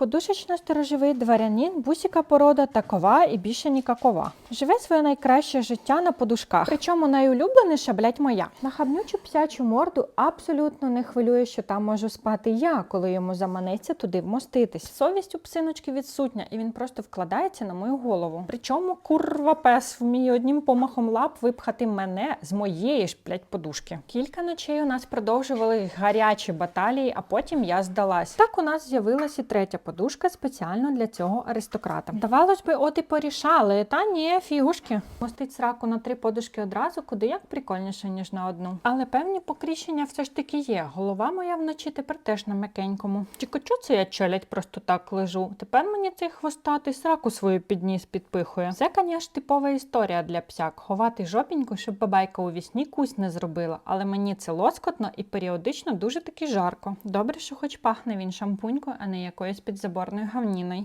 Подушечно сторожовий дворянин, бусіка порода такова і більше нікакова. Живе своє найкраще життя на подушках. Причому найулюбленіша, блять, моя. На хабнючу псячу морду абсолютно не хвилює, що там можу спати я, коли йому заманеться туди вмоститись. Совість у псиночки відсутня, і він просто вкладається на мою голову. Причому курва пес вміє одним помахом лап випхати мене з моєї ж блять подушки. Кілька ночей у нас продовжували гарячі баталії, а потім я здалась. Так у нас з'явилася і третя подушка спеціально для цього аристократа. Здавалось би, от і порішали, та ні, фігушки. Мостить сраку на три подушки одразу, куди як прикольніше, ніж на одну. Але певні покріщення все ж таки є. Голова моя вночі тепер теж на м'якенькому. Чікочу це я челядь просто так лежу. Тепер мені цей хвостатий сраку свою підніс підпихує. Це, звісно, типова історія для псяк. Ховати жопіньку, щоб бабайка у вісні кусь не зробила. Але мені це лоскотно і періодично дуже таки жарко. Добре, що хоч пахне він шампунькою, а не якоюсь підзаборною гавніною.